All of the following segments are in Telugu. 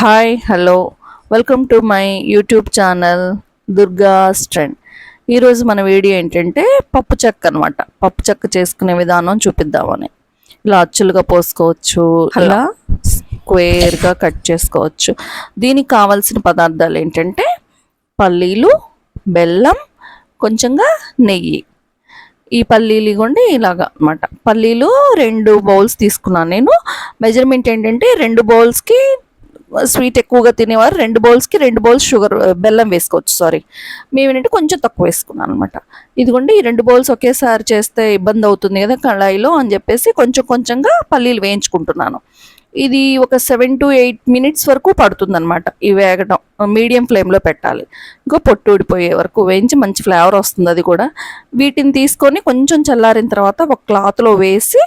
Hi hello welcome to my YouTube channel Durga trend ఈరోజు మన వీడియో ఏంటంటే పప్పు చెక్క అనమాట పప్పు చెక్క చేసుకునే విధానం చూపిద్దామని. ఇలా అచ్చులుగా పోసుకోవచ్చు అలా స్క్వేర్గా కట్ చేసుకోవచ్చు. దీనికి కావాల్సిన పదార్థాలు ఏంటంటే పల్లీలు బెల్లం కొంచెంగా నెయ్యి. ఈ పల్లీలు ఇగోండి ఇలాగా అనమాట పల్లీలు రెండు బౌల్స్ తీసుకున్నాను నేను. మెజర్మెంట్ ఏంటంటే రెండు బౌల్స్కి స్వీట్ ఎక్కువగా తినేవారు. రెండు బౌల్స్కి రెండు బౌల్స్ షుగర్ uh, బెల్లం వేసుకోవచ్చు సారీ మేము ఏంటంటే కొంచెం తక్కువ వేసుకున్నాను అనమాట ఇదిగోండి ఈ రెండు బౌల్స్ ఒకేసారి చేస్తే ఇబ్బంది అవుతుంది కదా కళాయిలో అని చెప్పేసి కొంచెం కొంచెంగా పల్లీలు వేయించుకుంటున్నాను. ఇది ఒక సెవెన్ టు ఎయిట్ మినిట్స్ వరకు పడుతుంది అనమాట ఇవి వేగడం మీడియం ఫ్లేమ్లో పెట్టాలి. ఇంకో పొట్టు ఊడిపోయే వరకు వేయించి మంచి ఫ్లేవర్ వస్తుంది అది కూడా. వీటిని తీసుకొని కొంచెం చల్లారిన తర్వాత ఒక క్లాత్లో వేసి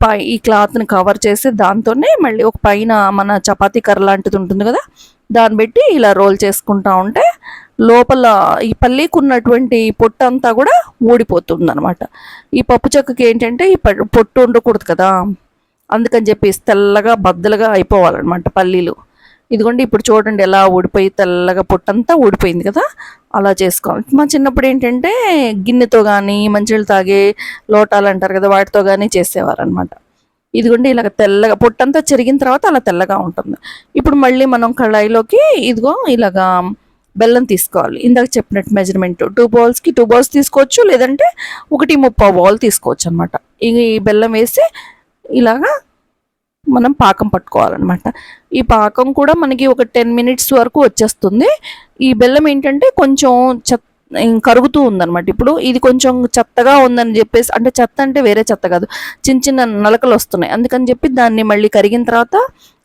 పై ఈ క్లాత్ని కవర్ చేసి దాంతోనే మళ్ళీ ఒక పైన మన చపాతీ కర్ర లాంటిది ఉంటుంది కదా దాన్ని పెట్టి ఇలా రోల్ చేసుకుంటా ఉంటే లోపల ఈ పల్లీకి ఉన్నటువంటి పొట్టు అంతా కూడా ఊడిపోతుంది అనమాట ఈ పప్పు చెక్కకి ఏంటంటే ఈ ప- పొట్టు ఉండకూడదు కదా అందుకని చెప్పి తెల్లగా బద్దలుగా అయిపోవాలన్నమాట పల్లీలు. ఇదిగోండి ఇప్పుడు చూడండి ఎలా ఊడిపోయి తెల్లగా పొట్టంతా ఊడిపోయింది కదా. అలా చేసుకోవాలి. మా చిన్నప్పుడు ఏంటంటే గిన్నెతో కానీ మంచినీళ్ళు తాగే లోటాలు అంటారు కదా వాటితో కానీ చేసేవారు అనమాట ఇదిగోండి ఇలాగ తెల్లగా పొట్టంతా చెరిగిన తర్వాత అలా తెల్లగా ఉంటుంది. ఇప్పుడు మళ్ళీ మనం కళాయిలోకి ఇదిగో ఇలాగా బెల్లం తీసుకోవాలి. ఇందాక చెప్పినట్టు మెజర్మెంట్ టూ బౌల్స్కి టూ బౌల్స్ తీసుకోవచ్చు లేదంటే ఒకటి ముప్పై బౌల్ తీసుకోవచ్చు అనమాట ఈ బెల్లం వేసి ఇలాగా మనం పాకం పట్టుకోవాలన్నమాట. ఈ పాకం కూడా మనకి ఒక టెన్ మినిట్స్ వరకు వచ్చేస్తుంది. ఈ బెల్లం ఏంటంటే కొంచెం చెత్త కరుగుతూ ఉందన్నమాట. ఇప్పుడు ఇది కొంచెం చెత్తగా ఉందని చెప్పేసి అంటే చెత్త అంటే వేరే చెత్త కాదు. చిన్న చిన్న నలకలు వస్తున్నాయి. అందుకని చెప్పి దాన్ని మళ్ళీ కరిగిన తర్వాత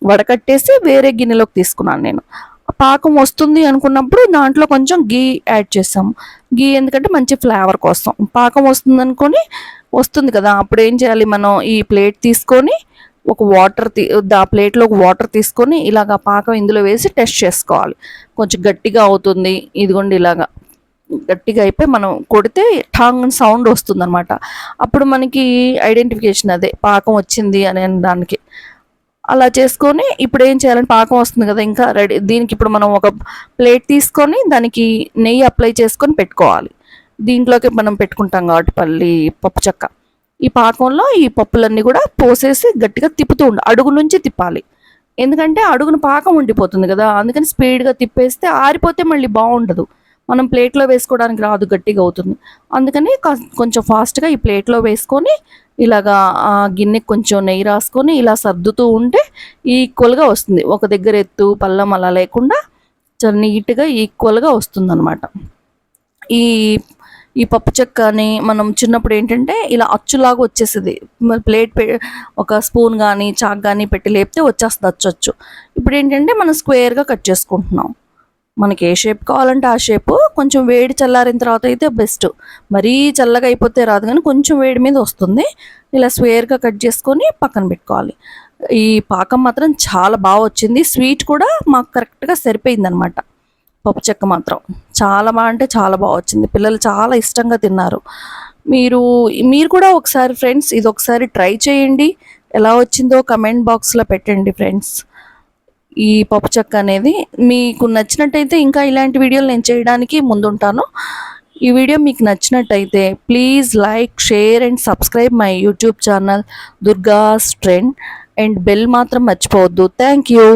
వడకట్టేసి వేరే గిన్నెలోకి తీసుకున్నాను నేను. పాకం వస్తుంది అనుకున్నప్పుడు దాంట్లో కొంచెం గీ యాడ్ చేసాము గీ ఎందుకంటే మంచి ఫ్లేవర్ కోసం. పాకం వస్తుంది అనుకొని వస్తుంది కదా. అప్పుడు ఏం చేయాలి మనం ఈ ప్లేట్ తీసుకొని ఒక వాటర్ తీ ఆ ప్లేట్లో ఒక వాటర్ తీసుకొని ఇలాగ పాకం ఇందులో వేసి టెస్ట్ చేసుకోవాలి. కొంచెం గట్టిగా అవుతుంది. ఇదిగోండి ఇలాగా. గట్టిగా అయిపోయి మనం కొడితే ఠాంగ్ సౌండ్ వస్తుంది అనమాట అప్పుడు మనకి ఐడెంటిఫికేషన్ అదే పాకం వచ్చింది అనే దానికి. అలా చేసుకొని ఇప్పుడు ఏం చేయాలంటే పాకం వస్తుంది కదా ఇంకా రెడీ దీనికి ఇప్పుడు మనం ఒక ప్లేట్ తీసుకొని దానికి నెయ్యి అప్లై చేసుకొని పెట్టుకోవాలి. దీంట్లోకి మనం పెట్టుకుంటాం కాబట్టి పల్లి పప్పు చెక్క. ఈ పాకంలో ఈ పప్పులన్నీ కూడా పోసేసి గట్టిగా తిప్పుతూ ఉండాలి అడుగు నుంచి తిప్పాలి. ఎందుకంటే అడుగున పాకం ఉండిపోతుంది కదా అందుకని స్పీడ్గా తిప్పేస్తే ఆరిపోతే మళ్ళీ బాగుండదు. మనం ప్లేట్లో వేసుకోవడానికి రాదు గట్టిగా అవుతుంది. అందుకని కా- కొంచెం ఫాస్ట్గా ఈ ప్లేట్లో వేసుకొని ఇలాగా ఆ గిన్నెకి కొంచెం నెయ్యి రాసుకొని ఇలా సర్దుతూ ఉంటే ఈక్వల్గా వస్తుంది. ఒక దగ్గర ఎత్తు పళ్ళం అలా లేకుండా చాలా నీట్గా ఈక్వల్గా వస్తుంది ఈ ఈ పప్పు చెక్కని మనం చిన్నప్పుడు ఏంటంటే ఇలా అచ్చులాగా వచ్చేసేది. మరి ప్లేట్ ఒక స్పూన్ కానీ చాక్ కానీ పెట్టి లేపితే వచ్చేస్తుంది అచ్చొచ్చు. ఇప్పుడు ఏంటంటే మనం స్క్వేర్గా కట్ చేసుకుంటున్నాం. మనకి ఏ షేప్ కావాలంటే ఆ షేప్. కొంచెం వేడి చల్లారిన తర్వాత అయితే బెస్ట్. మరీ చల్లగా అయిపోతే రాదు కానీ కొంచెం వేడి మీద వస్తుంది. ఇలా స్క్వేర్గా కట్ చేసుకొని పక్కన పెట్టుకోవాలి. ఈ పాకం మాత్రం చాలా బాగా వచ్చింది. స్వీట్ కూడా మాకు కరెక్ట్గా సరిపోయింది అనమాట పప్పు చెక్క మాత్రం. చాలా బాగా అంటే చాలా బాగా వచ్చింది. పిల్లలు చాలా ఇష్టంగా తిన్నారు. మీరు మీరు కూడా ఒకసారి ఫ్రెండ్స్ ఇది ఒకసారి ట్రై చేయండి. ఎలా వచ్చిందో కమెంట్ బాక్స్లో పెట్టండి ఫ్రెండ్స్. ఈ పప్పు చెక్క అనేది మీకు నచ్చినట్టయితే ఇంకా ఇలాంటి వీడియోలు నేను చేయడానికి ముందుంటాను. ఈ వీడియో మీకు నచ్చినట్టయితే please like share and subscribe my YouTube channel Durga's trend. And bell మాత్రం మర్చిపోవద్దు. Thank you.